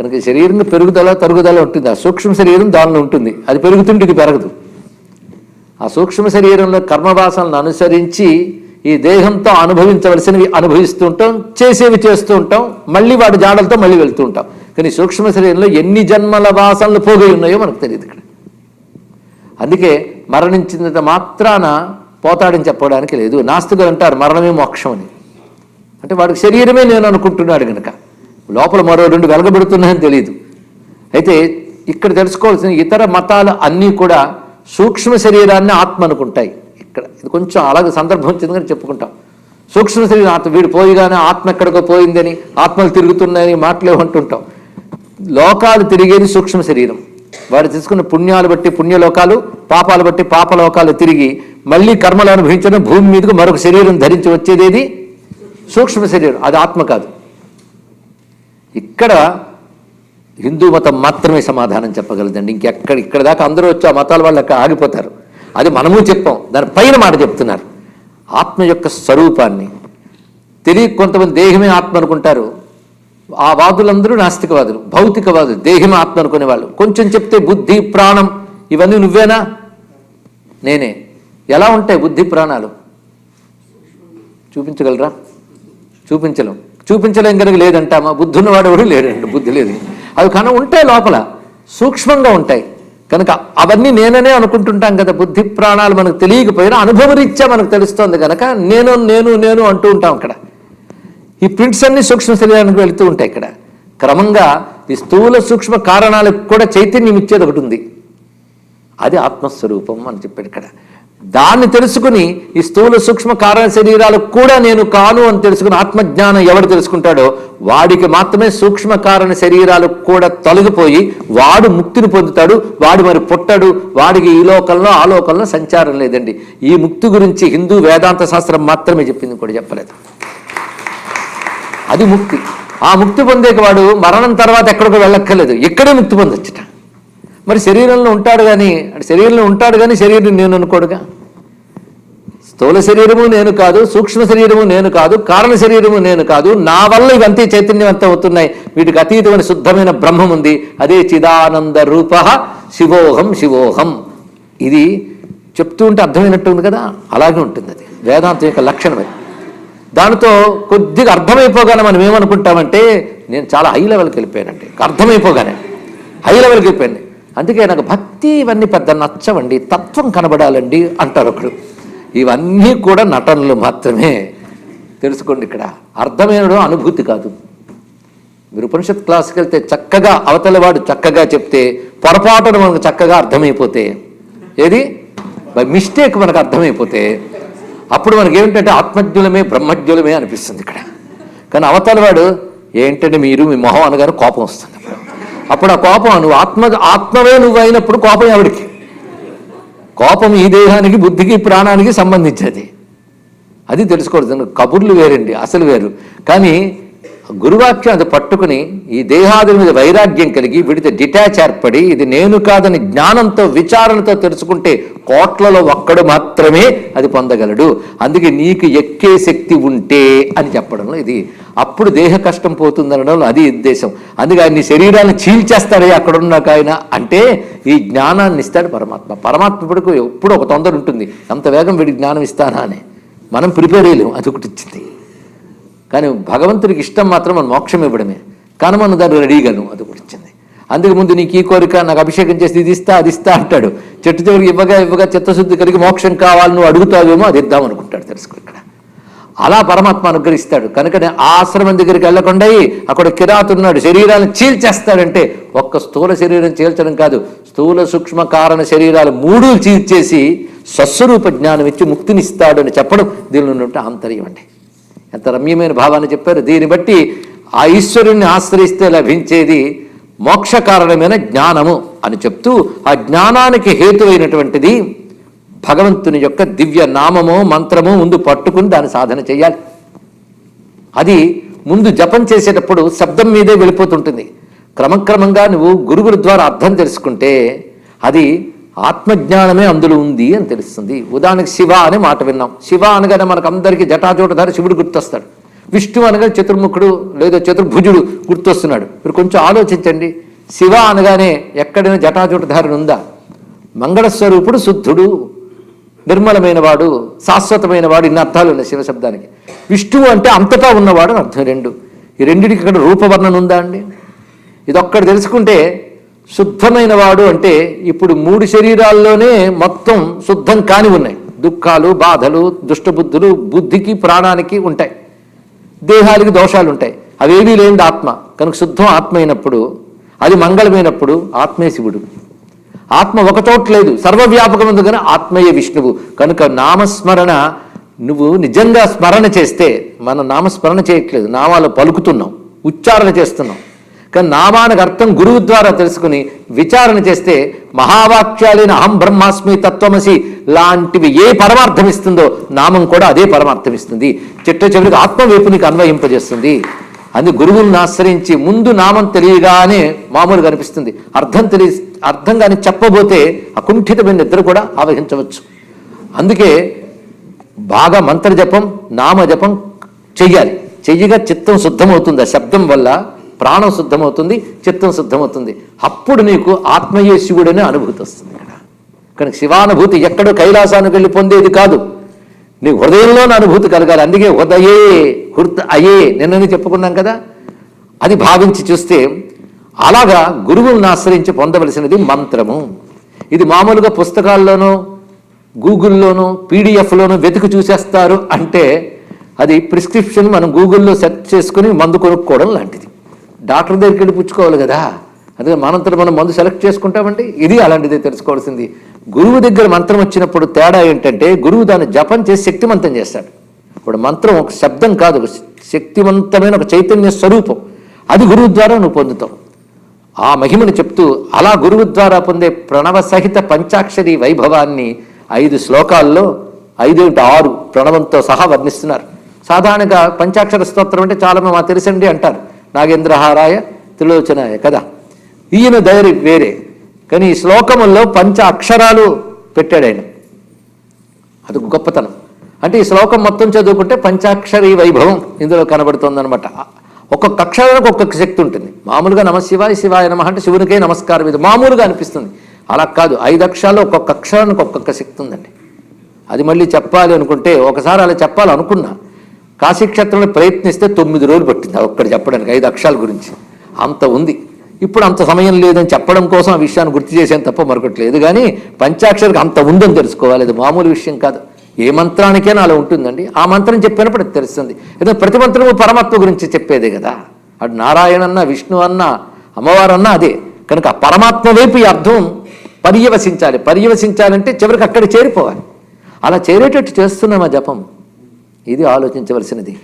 కనుక శరీరం పెరుగుదల తరుగుదల ఉంటుంది. ఆ సూక్ష్మ శరీరం దానిలో ఉంటుంది. అది పెరుగుతుంటే ఇది పెరగదు. ఆ సూక్ష్మ శరీరంలో కర్మవాసనలను అనుసరించి ఈ దేహంతో అనుభవించవలసినవి అనుభవిస్తూ ఉంటాం చేసేవి చేస్తూ ఉంటాం మళ్ళీ వాడి జాడలతో మళ్ళీ వెళ్తూ ఉంటాం. కానీ సూక్ష్మ శరీరంలో ఎన్ని జన్మల వాసనలు పోగై ఉన్నాయో మనకు తెలియదు ఇక్కడ. అందుకే మరణించినంత మాత్రాన పోతాడని చెప్పడానికి లేదు. నాస్తికులు అంటారు మరణమే మోక్షం అని. అంటే వాడికి శరీరమే నేను అనుకుంటున్నాడు కనుక లోపల మరో రెండు వెలగబెడుతున్నాయని తెలియదు అయితే ఇక్కడ తెలుసుకోవాల్సిన ఇతర మతాలు అన్నీ కూడా సూక్ష్మ శరీరాన్ని ఆత్మ అనుకుంటాయి. ఇక్కడ ఇది కొంచెం అలాగే సందర్భం వచ్చింది కానీ చెప్పుకుంటాం. సూక్ష్మ శరీరం ఆత్మ వీడు పోయిగానే ఆత్మ ఎక్కడికో పోయిందని ఆత్మలు తిరుగుతున్నాయని మాటలే లోకాలు తిరిగేది సూక్ష్మ శరీరం. వారు తీసుకున్న పుణ్యాలు బట్టి పుణ్యలోకాలు పాపాలు బట్టి పాపలోకాలు తిరిగి మళ్ళీ కర్మలు అనుభవించడం భూమి మీదకు మరొక శరీరం ధరించి వచ్చేదేది? సూక్ష్మ శరీరం. అది ఆత్మ కాదు. ఇక్కడ హిందూ మతం మాత్రమే సమాధానం చెప్పగలదండి. ఇంకెక్కడ ఇక్కడ దాకా అందరూ వచ్చి ఆ మతాల వాళ్ళు అక్కడ ఆగిపోతారు. అది మనము చెప్పాం. దాని పైన మాట చెప్తున్నారు. ఆత్మ యొక్క స్వరూపాన్ని. తెలియ కొంతమంది దేహమే ఆత్మ అనుకుంటారు. ఆ వాదులందరూ నాస్తికవాదులు భౌతికవాదులు దేహమే ఆత్మ అనుకునేవాళ్ళు కొంచెం చెప్తే బుద్ధి ప్రాణం ఇవన్నీ నువ్వేనా? నేనే. ఎలా ఉంటాయి బుద్ధి ప్రాణాలు? చూపించగలరా? చూపించలేం. చూపించలేం కనుక లేదంటామా? బుద్ధి ఉన్నవాడు ఎవడు లేడండి బుద్ధి లేదు. అవి కన ఉంటాయి లోపల సూక్ష్మంగా ఉంటాయి. కనుక అవన్నీ నేననే అనుకుంటుంటాం కదా బుద్ధి ప్రాణాలు మనకు తెలియకపోయినా అనుభవరీత్యా మనకు తెలుస్తోంది కనుక నేను నేను నేను అంటూ ఉంటాం అక్కడ. ఈ ప్రింట్స్ అన్ని సూక్ష్మ శరీరానికి వెళుతూ ఉంటాయి ఇక్కడ. క్రమంగా ఈ స్థూల సూక్ష్మ కారణాలకు కూడా చైతన్యం ఇచ్చేది ఒకటి ఉంది. అది ఆత్మస్వరూపం అని చెప్పాడు ఇక్కడ. దాన్ని తెలుసుకుని ఈ స్థూల సూక్ష్మ కారణ శరీరాలు కూడా నేను కాను అని తెలుసుకుని ఆత్మజ్ఞానం ఎవడు తెలుసుకుంటాడో వాడికి మాత్రమే సూక్ష్మ కారణ శరీరాలు కూడా తొలగిపోయి వాడు ముక్తిని పొందుతాడు వాడు మరి పుట్టడు వాడికి ఈ లోకంలో ఆ లోకంలో సంచారం లేదండి. ఈ ముక్తి గురించి హిందూ వేదాంత శాస్త్రం మాత్రమే చెప్పింది కూడా చెప్పలేదు. అది ముక్తి. ఆ ముక్తి పొందేకి వాడు మరణం తర్వాత ఎక్కడికో వెళ్ళక్కర్లేదు. ఇక్కడే ముక్తి పొందొచ్చుట. మరి శరీరంలో ఉంటాడు కానీ అంటే శరీరంలో ఉంటాడు కానీ శరీరం నేను అనుకోడుగా? స్థూల శరీరము నేను కాదు సూక్ష్మ శరీరము నేను కాదు కారణ శరీరము నేను కాదు నా వల్ల ఇవంతా చైతన్యవంతం అవుతున్నాయి. వీటికి అతీతమైన శుద్ధమైన బ్రహ్మం ఉంది. అదే చిదానంద రూప శివోహం శివోహం. ఇది చెప్తూ ఉంటే అర్థమైనట్టు ఉంది కదా? అలాగే ఉంటుంది అది. వేదాంతం యొక్క లక్షణం అది. దానితో కొద్దిగా అర్థమైపోగానే మనం ఏమనుకుంటామంటే నేను చాలా హై లెవెల్కి వెళ్ళిపోయానండి. అర్థమైపోగానే. హై లెవెల్కి వెళ్ళిపోయాను. అందుకే నాకు భక్తి ఇవన్నీ పెద్ద నచ్చవండి తత్వం కనబడాలండి అంటారు ఒకడు. ఇవన్నీ కూడా నటనలు మాత్రమే. తెలుసుకోండి ఇక్కడ అర్థమైన అనుభూతి కాదు. మీరు ఉపనిషత్ క్లాస్కి వెళ్తే చక్కగా అవతలవాడు చక్కగా చెప్తే పొరపాటున మనకు చక్కగా అర్థమైపోతే ఏది? బై మిస్టేక్ మనకు అర్థమైపోతే అప్పుడు మనకి ఏమిటంటే ఆత్మజ్ఞులమే బ్రహ్మజ్ఞులమే అనిపిస్తుంది ఇక్కడ. కానీ అవతలవాడు ఏంటంటే మీరు? మీ మొహం అనగానే కోపం వస్తుంది అప్పుడు ఆ కోపం నువ్వు ఆత్మ ఆత్మవే నువ్వు అయినప్పుడు కోపం ఎవడికి? కోపం ఈ దేహానికి బుద్ధికి ప్రాణానికి సంబంధించేది. అది తెలుసుకోవద్దు. కబుర్లు వేరండి అసలు వేరు. కానీ గురువాక్యం అది పట్టుకుని ఈ దేహాది మీద వైరాగ్యం కలిగి వీటితో డిటాచ్ ఏర్పడి ఇది నేను కాదని జ్ఞానంతో విచారణతో తెలుసుకుంటే కోట్లలో ఒక్కడు మాత్రమే అది పొందగలడు. అందుకే నీకు ఎక్కే శక్తి ఉంటే అని చెప్పడంలో ఇది. అప్పుడు దేహ కష్టం పోతుందనడంలో అది ఉద్దేశం. అందుకే ఆయన నీ శరీరాన్ని చీల్చేస్తాడే అక్కడున్నాక ఆయన అంటే ఈ జ్ఞానాన్ని ఇస్తాడు పరమాత్మ. పరమాత్మ ఇప్పుడు ఎప్పుడు ఒక తొందర ఉంటుంది. ఎంత వేగం వీడికి జ్ఞానం ఇస్తానా అని. మనం ప్రిపేర్ అయ్యలేము అది ఒకటి ఇచ్చింది. కానీ భగవంతుడికి ఇష్టం మాత్రం మనం మోక్షం ఇవ్వడమే. కానీ మనం దాన్ని రెడీగాను అది కూడా ఇచ్చింది. అందుకు ముందు నీకు ఈ కోరిక నాకు అభిషేకం చేసి ఇది ఇస్తా అది ఇస్తా అంటాడు. చెట్టు చివరికి ఇవ్వగా ఇవ్వగా చిత్తశుద్ధి కలిగి మోక్షం కావాలి నువ్వు అడుగుతావేమో అది ఇద్దాం అనుకుంటాడు తెలుసుకో ఇక్కడ. అలా పరమాత్మ అనుగ్రహిస్తాడు. కనుక ఆశ్రమం దగ్గరికి వెళ్ళకుండా అక్కడ కిరాతున్నాడు శరీరాలను చీల్చేస్తాడంటే ఒక్క స్థూల శరీరం చీల్చడం కాదు స్థూల సూక్ష్మ కారణ శరీరాలు మూడు చీల్చేసి స్వస్వరూప జ్ఞానం ఇచ్చి ముక్తినిస్తాడు అని చెప్పడం దీనిలో ఉన్నట్టు ఆంతర్యం అండి. ఎంత రమ్యమైన భావాన్ని చెప్పారు. దీన్ని బట్టి ఆ ఈశ్వరుణ్ణి ఆశ్రయిస్తే లభించేది మోక్ష కారణమైన జ్ఞానము అని చెప్తూ ఆ జ్ఞానానికి హేతువైనటువంటిది భగవంతుని యొక్క దివ్య నామము మంత్రము ముందు పట్టుకుని దాన్ని సాధన చేయాలి. అది ముందు జపం చేసేటప్పుడు శబ్దం మీదే వెళ్ళిపోతుంటుంది. క్రమక్రమంగా నువ్వు గురువుల ద్వారా అర్థం తెలుసుకుంటే అది ఆత్మజ్ఞానమే అందులో ఉంది అని తెలుస్తుంది. ఉదాహరణకి శివ అనే మాట విన్నాం. శివ అనగానే మనకు అందరికీ జటాజోటధారి శివుడు గుర్తొస్తాడు. విష్ణు అనగానే చతుర్ముఖుడు లేదా చతుర్భుజుడు గుర్తొస్తున్నాడు. మీరు కొంచెం ఆలోచించండి. శివ అనగానే ఎక్కడైనా జటాజుటధారణ ఉందా? మంగళస్వరూపుడు శుద్ధుడు నిర్మలమైన వాడు శాశ్వతమైన వాడు ఇన్ని అర్థాలు ఉన్నాయి శివశబ్దానికి విష్ణువు అంటే అంతటా ఉన్నవాడు అని అర్థం రెండు. ఈ రెండింటికి ఇక్కడ రూపవర్ణన ఉందా అండి? ఇదొక్కటి తెలుసుకుంటే శుద్ధమైన వాడు అంటే ఇప్పుడు మూడు శరీరాల్లోనే మొత్తం శుద్ధం కాని ఉన్నాయి. దుఃఖాలు బాధలు దుష్టబుద్ధులు బుద్ధికి ప్రాణానికి ఉంటాయి. దేహాలకి దోషాలు ఉంటాయి అవేవీ లేనిది ఆత్మ. కనుక శుద్ధం ఆత్మ అయినప్పుడు అది మంగళమైనప్పుడు ఆత్మే శివుడు. ఆత్మ ఒక చోట లేదు. సర్వవ్యాపకమందు కానీ ఆత్మయే విష్ణువు. కనుక నామస్మరణ నువ్వు నిజంగా స్మరణ చేస్తే మనం నామస్మరణ చేయట్లేదు. నామాలు పలుకుతున్నాం. ఉచ్చారణ చేస్తున్నాం. కానీ నామానికి అర్థం గురువు ద్వారా తెలుసుకుని విచారణ చేస్తే మహావాక్యాలైన అహం బ్రహ్మాస్మి తత్వమసి లాంటివి ఏ పరమార్థం ఇస్తుందో నామం కూడా అదే పరమార్థం ఇస్తుంది. చిట్ట చివరికి ఆత్మవైపు నీకు అన్వయింపజేస్తుంది. అది గురువులను ఆశ్రయించి ముందు నామం తెలియగానే మామూలుగా అనిపిస్తుంది. అర్థం తెలియ అర్థం కానీ చెప్పబోతే అకుంఠితమైన నిద్ర కూడా ఆవహించవచ్చు. అందుకే బాగా మంత్ర జపం నామ జపం చెయ్యాలి. చెయ్యగా చిత్తం శుద్ధమవుతుంది. ఆ శబ్దం వల్ల ప్రాణం శుద్ధమవుతుంది చిత్తం శుద్ధమవుతుంది అప్పుడు నీకు ఆత్మయే శివుడనే అనుభూతి వస్తుంది ఇక్కడ కనుక శివానుభూతి ఎక్కడో కైలాసానికి వెళ్ళి పొందేది కాదు. నీ హృదయంలోని అనుభూతి కలగాలి. అందుకే హృదయే హృద్ అయే నిన్నని చెప్పుకున్నాం కదా? అది భావించి చూస్తే అలాగా గురువులను ఆశ్రయించి పొందవలసినది మంత్రము. ఇది మామూలుగా పుస్తకాల్లోనూ గూగుల్లోనూ పీడిఎఫ్లోనూ వెతికి చూసేస్తారు అంటే అది ప్రిస్క్రిప్షన్ మనం గూగుల్లో సెర్చ్ చేసుకుని మందు కొనుక్కోవడం లాంటిది. డాక్టర్ దగ్గరికి వెళ్ళి పుచ్చుకోవాలి కదా. అందుకే మనంతట మనం మందు సెలెక్ట్ చేసుకుంటామండి. ఇది అలాంటిదే తెలుసుకోవాల్సింది. గురువు దగ్గర మంత్రం వచ్చినప్పుడు తేడా ఏంటంటే గురువు దాన్ని జపం చేసి శక్తివంతం చేస్తాడు. ఇప్పుడు మంత్రం ఒక శబ్దం కాదు ఒక శక్తివంతమైన ఒక చైతన్య స్వరూపం. అది గురువు ద్వారా నువ్వు పొందుతావు. ఆ మహిమను చెప్తూ అలా గురువు ద్వారా పొందే ప్రణవ సహిత పంచాక్షరి వైభవాన్ని ఐదు శ్లోకాల్లో ఐదు ఆరు ప్రణవంతో సహా వర్ణిస్తున్నారు. సాధారణంగా పంచాక్షర స్తోత్రం అంటే చాలా మా తెలుసండి అంటారు. నాగేంద్రహారాయ త్రిలోచనాయ కదా ఈయన దయరి వేరే కానీ ఈ శ్లోకముల్లో పంచ అక్షరాలు పెట్టాడు ఆయన. అది గొప్పతనం. అంటే ఈ శ్లోకం మొత్తం చదువుకుంటే పంచాక్షరి వైభవం ఇందులో కనబడుతుందన్నమాట. ఒక్కొక్క అక్షరానికి ఒక్కొక్క శక్తి ఉంటుంది. మామూలుగా నమశివాయ శివాయ నమ అంటే శివునికే నమస్కారం. ఇది మామూలుగా అనిపిస్తుంది. అలా కాదు ఐదు అక్షరాలు ఒక్కొక్క అక్షరానికి ఒక్కొక్క శక్తి ఉందండి. అది మళ్ళీ చెప్పాలి అనుకుంటే ఒకసారి అలా చెప్పాలనుకున్నా కాశీక్షేత్రంలో ప్రయత్నిస్తే తొమ్మిది రోజులు పట్టింది. అది ఒక్కటి చెప్పడానికి ఐదు అక్షరాల గురించి. అంత ఉంది. ఇప్పుడు అంత సమయం లేదని చెప్పడం కోసం ఆ విషయాన్ని గుర్తు చేసేది తప్ప మరొకటి లేదు. కానీ పంచాక్షరికి అంత ఉందని తెలుసుకోవాలి. అది మామూలు విషయం కాదు. ఏ మంత్రానికైనా అలా ఉంటుందండి. ఆ మంత్రం చెప్పినప్పుడు అది తెలుస్తుంది. ఏదో ప్రతి మంత్రము పరమాత్మ గురించి చెప్పేదే కదా. అటు నారాయణ అన్న విష్ణు అన్న అమ్మవారు అన్న అదే. కనుక పరమాత్మ వైపు ఈ అర్థం పర్యవసించాలి. పర్యవసించాలంటే చివరికి అక్కడ చేరిపోవాలి. అలా చేరేటట్టు చేస్తున్నాం ఆ జపం. ఇది ఆలోచించవలసినది.